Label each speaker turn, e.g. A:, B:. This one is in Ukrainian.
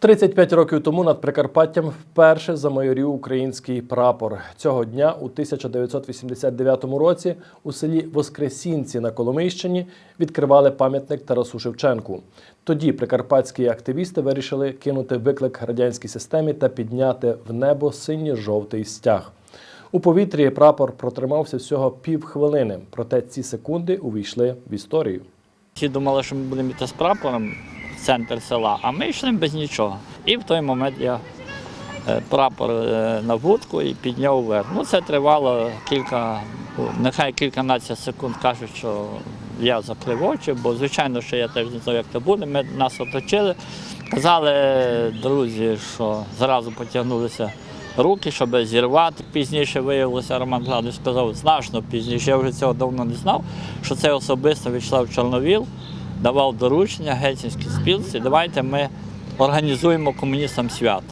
A: 35 років тому над Прикарпаттям вперше замайорів український прапор. Цього дня у 1989 році у селі Воскресінці на Коломийщині відкривали пам'ятник Тарасу Шевченку. Тоді прикарпатські активісти вирішили кинути виклик радянській системі та підняти в небо синьо-жовтий стяг. У повітрі прапор протримався всього півхвилини, проте ці секунди увійшли в історію.
B: Всі думали, що ми будемо йти з прапором центр села, а ми йшли без нічого. І в той момент я е, прапор е, на вудку і підняв вверх. Ну, це тривало кілька, нехай кільканадцять секунд кажуть, що я закрив очі, бо звичайно, що я теж не знав, як це буде. Ми нас оточили. Казали друзі, що зразу потягнулися руки, щоб зірвати. Пізніше виявилося, Роман Гладович сказав, значно пізніше, я вже цього давно не знав, що це особисто Вячеслав Чорновіл давав доручення гельсінській спілці. Давайте ми організуємо комуністам свято.